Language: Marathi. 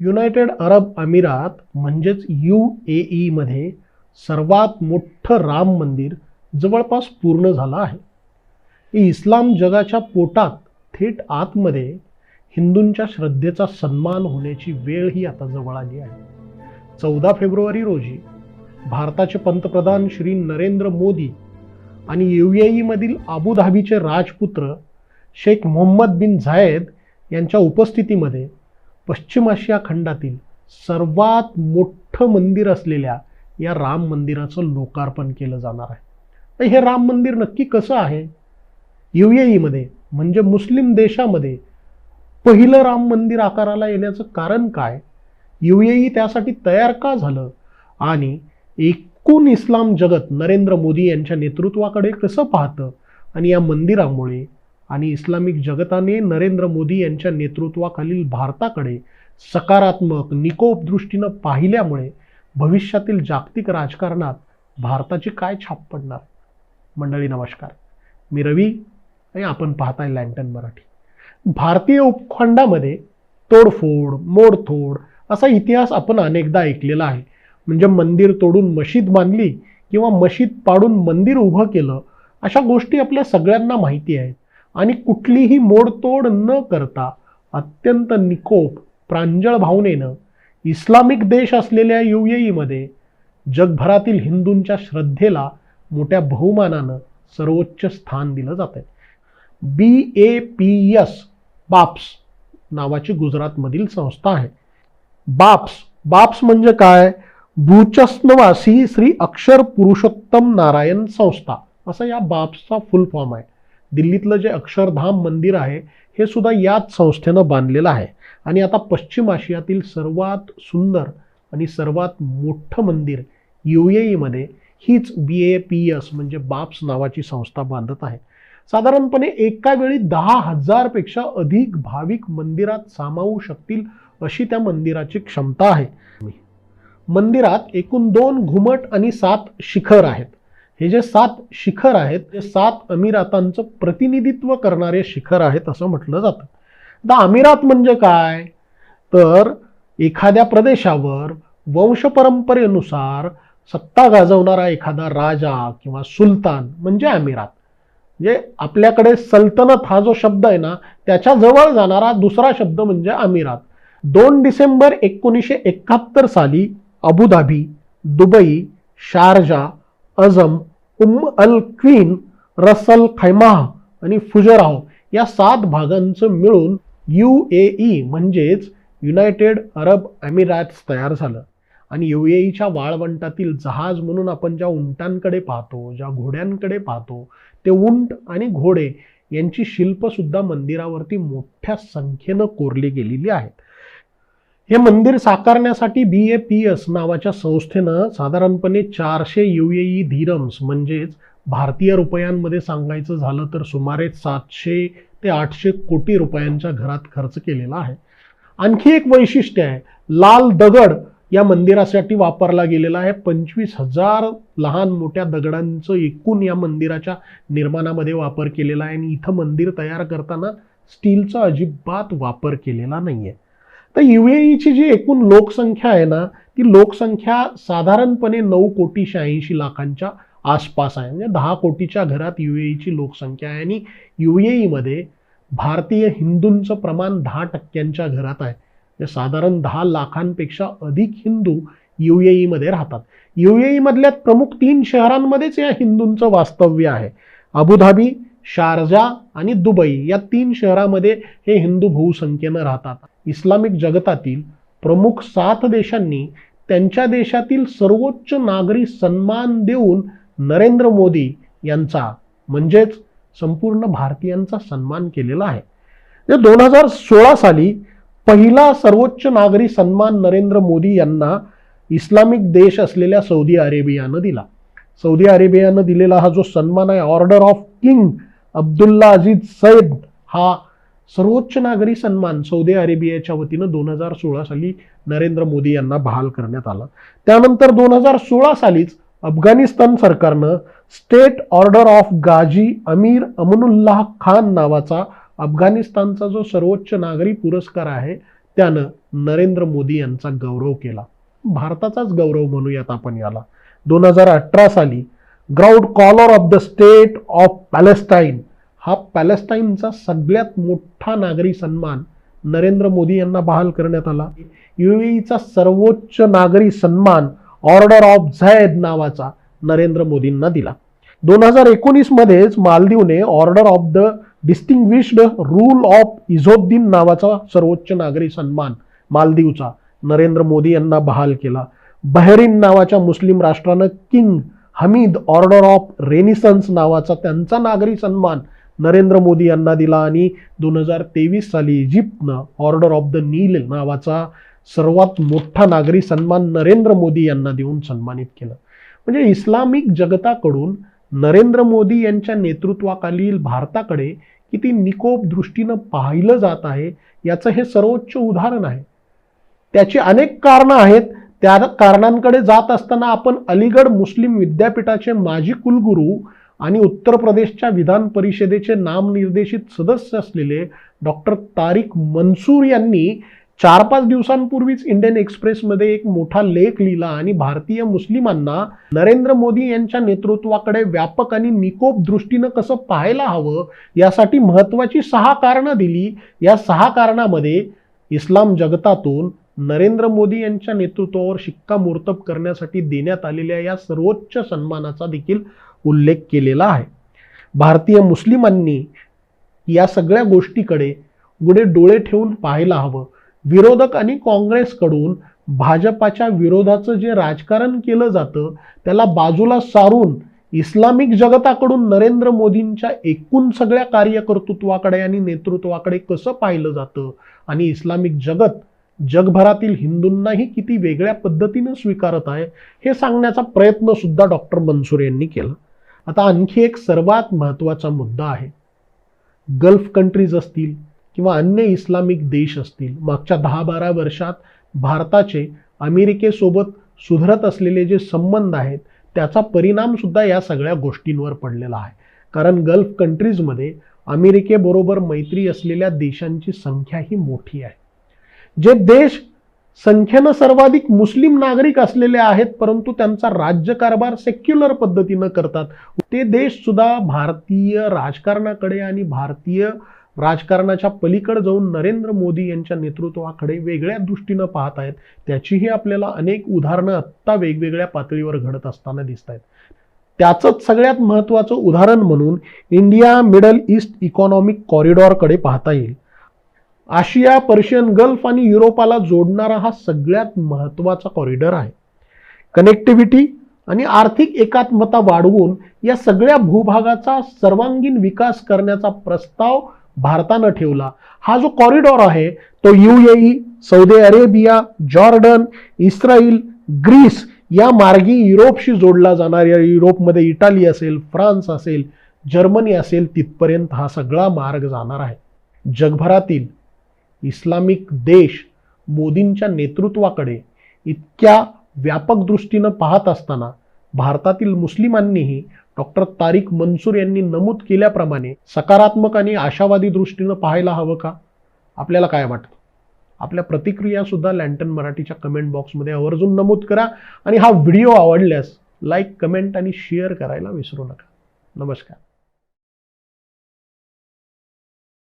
युनायटेड अरब अमिरात म्हणजेच यू ए ईमध्ये सर्वात मोठं राम मंदिर जवळपास पूर्ण झालं आहे. इस्लाम जगाच्या पोटात थेट आतमध्ये हिंदूंच्या श्रद्धेचा सन्मान होण्याची वेळ ही आता जवळ आली आहे. चौदा फेब्रुवारी रोजी भारताचे पंतप्रधान श्री नरेंद्र मोदी आणि यू ए ईमधील अबुधाबीचे राजपुत्र शेख मोहम्मद बिन झायद यांच्या उपस्थितीमध्ये पश्चिम आशिया खंडातील सर्वात मोठं मंदिर असलेल्या या राम मंदिराचं लोकार्पण केलं जाणार आहे. तर हे राम मंदिर नक्की कसं आहे? यू ए म्हणजे मुस्लिम देशामध्ये पहिलं राम मंदिर आकाराला येण्याचं कारण काय? यू त्यासाठी तयार का झालं? आणि एकूण इस्लाम जगत नरेंद्र मोदी यांच्या नेतृत्वाकडे कसं पाहतं? आणि या मंदिरामुळे आणि इस्लामिक जगताने नरेंद्र मोदी यांच्या नेतृत्वाखालील भारताकडे सकारात्मक निकोप दृष्टीनं पाहिल्यामुळे भविष्यातील जागतिक राजकारणात भारताची काय छाप पडणार? मंडळी नमस्कार. मी रवी आणि आपण पाहताय लँटन मराठी. भारतीय उपखंडामध्ये तोडफोड मोडतोड असा इतिहास आपण अनेकदा ऐकलेला आहे. म्हणजे मंदिर तोडून मशीद बांधली किंवा मशीद पाडून मंदिर उभं केलं अशा गोष्टी आपल्या सगळ्यांना माहिती आहेत. आणि कुठलीही मोडतोड न करता अत्यंत निकोप प्रांजळ भावनेनं इस्लामिक देश असलेल्या यू जगभरातील हिंदूंच्या श्रद्धेला मोठ्या बहुमानानं सर्वोच्च स्थान दिलं जातं बी ए पी एस बाप्स नावाची गुजरातमधील संस्था आहे. बाप्स बाप्स म्हणजे काय? भूचस्नवासी श्री अक्षर पुरुषोत्तम नारायण संस्था. असा या बाप्सचा फुल फॉर्म आहे. दिल्लीतलं जे अक्षरधाम मंदिर आहे हे सुद्धा याच संस्थेनं बांधलेलं आहे. आणि आता पश्चिम आशियातील सर्वात सुंदर आणि सर्वात मोठं मंदिर यू ए ईमध्ये हीच बी ए पी एस म्हणजे बाप्स नावाची संस्था बांधत आहे. साधारणपणे एका वेळी दहा हजारपेक्षा अधिक भाविक मंदिरात सामावू शकतील अशी त्या मंदिराची क्षमता आहे. मंदिरात एकूण दोन घुमट आणि सात शिखर आहेत. हे जे सात शिखर आहेत ते सात अमिरातांचं प्रतिनिधित्व करणारे शिखर आहेत असं म्हटलं जातं. आता अमिरात म्हणजे काय? तर एखाद्या प्रदेशावर वंशपरंपरेनुसार सत्ता गाजवणारा एखादा राजा किंवा सुलतान म्हणजे अमिरात. म्हणजे आपल्याकडे सल्तनत हा जो शब्द आहे ना त्याच्याजवळ जाणारा दुसरा शब्द म्हणजे अमिरात. दोन डिसेंबर एकोणीसशे एकाहत्तर साली अबुधाबी दुबई शारजा अजम उम अल क्वीन रसल खैमाह आणि फुजराव या सात भागांचं मिळून यू ए ई म्हणजेच युनायटेड अरब अमिराट्स तयार झालं. आणि यू ए ईच्या वाळवंटातील जहाज म्हणून आपण ज्या उंटांकडे पाहतो ज्या घोड्यांकडे पाहतो ते उंट आणि घोडे यांची शिल्पसुद्धा मंदिरावरती मोठ्या संख्येनं कोरली गेलेली आहेत. हे मंदिर साकारण्यासाठी बी ए पी एस नावाच्या संस्थेनं साधारणपणे चारशे यू ए ई धीरम्स म्हणजेच भारतीय रुपयांमध्ये सांगायचं झालं तर सुमारे सातशे ते आठशे कोटी रुपयांच्या घरात खर्च केलेला आहे. आणखी एक वैशिष्ट्य आहे लाल दगड या मंदिरासाठी वापरला गेलेला आहे. पंचवीस हजार लहान मोठ्या दगडांचं एकूण या मंदिराच्या निर्माणामध्ये वापर केलेला आहे आणि इथं मंदिर तयार करताना स्टीलचा अजिबात वापर केलेला नाही आहे तर यू ए ईची जी एकूण लोकसंख्या आहे ना ती लोकसंख्या साधारणपणे नऊ कोटी शहाऐंशी लाखांच्या आसपास आहे. म्हणजे दहा कोटीच्या घरात यू ए ईची लोकसंख्या आहे आणि यू ए ईमध्ये भारतीय हिंदूंचं प्रमाण दहा टक्क्यांच्या घरात आहे. म्हणजे साधारण दहा लाखांपेक्षा अधिक हिंदू यू ए ईमध्ये राहतात. यू ए ईमधल्या प्रमुख तीन शहरांमध्येच या हिंदूंचं वास्तव्य आहे. अबुधाबी शारजा आणि दुबई या तीन शहरामध्ये हे हिंदू बहुसंख्येनं राहतात. इस्लामिक जगतातील प्रमुख सात देशांनी त्यांच्या देशातील सर्वोच्च नागरी सन्मान देऊन नरेंद्र मोदी यांचा म्हणजेच संपूर्ण भारतीयांचा सन्मान केलेला आहे. म्हणजे दोन हजार सोळा साली पहिला सर्वोच्च नागरी सन्मान नरेंद्र मोदी यांना इस्लामिक देश असलेल्या सौदी अरेबियानं दिला. सौदी अरेबियानं दिलेला हा जो सन्मान आहे order of King Abdullah Aziz Saud हा सर्वोच्च नागरी सन्मान सौदी अरेबियाच्या वतीनं दोन हजार सोळा साली नरेंद्र मोदी यांना बहाल करण्यात आला. त्यानंतर दोन हजार सोळा सालीच अफगाणिस्तान सरकारनं state order of Ghazi Amir Amanullah Khan नावाचा अफगाणिस्तानचा जो सर्वोच्च नागरी पुरस्कार आहे त्यानं नरेंद्र मोदी यांचा गौरव केला. भारताचाच गौरव म्हणूयात आपण याला. दोन हजार अठरा साली ground collar of the state of Palestine. हा पॅलेस्टाईनचा सगळ्यात मोठा नागरी सन्मान नरेंद्र मोदी यांना बहाल करण्यात आला. युएईचा सर्वोच्च नागरी सन्मान ऑर्डर ऑफ झैद नावाचा नरेंद्र मोदींना दिला. दोन हजार एकोणीसमध्येच मालदीवने order of the distinguished rule of Izzuddeen नावाचा सर्वोच्च नागरी सन्मान मालदीवचा नरेंद्र मोदी यांना बहाल केला. बहरीन नावाच्या मुस्लिम राष्ट्रानं King Hamid order of renaissance नावाचा त्यांचा नागरी सन्मान नरेंद्र मोदी यांना दिला आणि दोन हजार तेवीस साली इजिप्तनं ऑर्डर ऑफ द नील नावाचा सर्वात मोठा नागरी सन्मान नरेंद्र मोदी यांना देऊन सन्मानित केलं. म्हणजे इस्लामिक जगताकडून नरेंद्र मोदी यांच्या नेतृत्वाखालील भारताकडे किती निकोप दृष्टीनं पाहिलं जात आहे याचं हे सर्वोच्च उदाहरण आहे. त्याची अनेक कारणं आहेत त्या कारणांकडे जात असताना आपण अलीगड मुस्लिम विद्यापीठाचे माजी कुलगुरू आणि उत्तर प्रदेशच्या विधान परिषदेचे नामनिर्देशित सदस्य असलेले डॉक्टर तारिक मनसूर यांनी चार पाच दिवसांपूर्वीच इंडियन एक्सप्रेसमध्ये एक मोठा लेख लिहिला आणि भारतीय मुस्लिमांना नरेंद्र मोदी यांच्या नेतृत्वाकडे व्यापक आणि निकोप दृष्टीनं कसं पाहायला हवं यासाठी महत्त्वाची सहा कारणं दिली. या सहा कारणामध्ये इस्लाम जगतातून नरेंद्र मोदी यांच्या नेतृत्वावर शिक्कामोर्तब करण्यासाठी देण्यात आलेल्या या सर्वोच्च सन्मानाचा देखील उल्लेख केलेला आहे. भारतीय मुस्लिमांनी या सगळ्या गोष्टीकडे गुढे डोळे ठेवून पाहायला हवं. विरोधक आणि काँग्रेसकडून भाजपाच्या विरोधाचं जे राजकारण केलं जातं त्याला बाजूला सारून इस्लामिक जगताकडून नरेंद्र मोदींच्या एकूण सगळ्या कार्यकर्तृत्वाकडे आणि नेतृत्वाकडे कसं पाहिलं जातं आणि इस्लामिक जगत जगभरातील हिंदूंनाही किती वेगळ्या पद्धतीनं स्वीकारत आहे हे सांगण्याचा प्रयत्न सुद्धा डॉक्टर मनसूर यांनी केला. आता आणखी एक सर्वात महत्त्वाचा मुद्दा आहे. गल्फ कंट्रीज असतील किंवा अन्य इस्लामिक देश असतील मागच्या दहा बारा वर्षात भारताचे अमेरिकेसोबत सुधरत असलेले जे संबंध आहेत त्याचा परिणामसुद्धा या सगळ्या गोष्टींवर पडलेला आहे. कारण गल्फ कंट्रीजमध्ये अमेरिकेबरोबर मैत्री असलेल्या देशांची संख्या ही मोठी आहे. जे देश संख्येनं सर्वाधिक मुस्लिम नागरिक असलेले आहेत परंतु त्यांचा राज्यकारभार सेक्युलर पद्धतीनं करतात. ते देश सुद्धा भारतीय राजकारणाकडे आणि भारतीय राजकारणाच्या पलीकडे जाऊन नरेंद्र मोदी यांच्या नेतृत्वाकडे वेगळ्या दृष्टीनं पाहत आहेत. त्याचीही आपल्याला अनेक उदाहरणं आत्ता वेगवेगळ्या पातळीवर घडत असताना दिसत आहेत त्याचंच सगळ्यात महत्त्वाचं उदाहरण म्हणून इंडिया मिडल ईस्ट इकॉनॉमिक कॉरिडॉरकडे पाहता येईल. आशिया पर्शियन गल्फ आणि युरोपाला जोडणारा हा सगळ्यात महत्त्वाचा कॉरिडॉर आहे. कनेक्टिव्हिटी आणि आर्थिक एकात्मता वाढवून या सगळ्या भूभागाचा सर्वांगीण विकास करण्याचा प्रस्ताव भारतानं ठेवला. हा जो कॉरिडॉर आहे तो UAE Saudi Arabia Jordan Israel Greece या मार्गी युरोपशी जोडला जाणार या युरोपमध्ये इटाली असेल फ्रान्स असेल जर्मनी असेल तिथपर्यंत हा सगळा मार्ग जाणार आहे. जगभरातील इस्लामिक देश मोदींच्या नेतृत्वाकडे इतक्या व्यापक दृष्टीनं पाहत असताना भारतातील मुस्लिमांनीही डॉक्टर तारिक मनसूर यांनी नमूद केल्याप्रमाणे सकारात्मक आणि आशावादी दृष्टीनं पाहायला हवं का? आपल्याला काय वाटतं? आपल्या प्रतिक्रिया सुद्धा लँटन मराठीच्या कमेंट बॉक्समध्ये आवर्जून नमूद करा आणि हा व्हिडिओ आवडल्यास लाईक कमेंट आणि शेअर करायला विसरू नका. नमस्कार.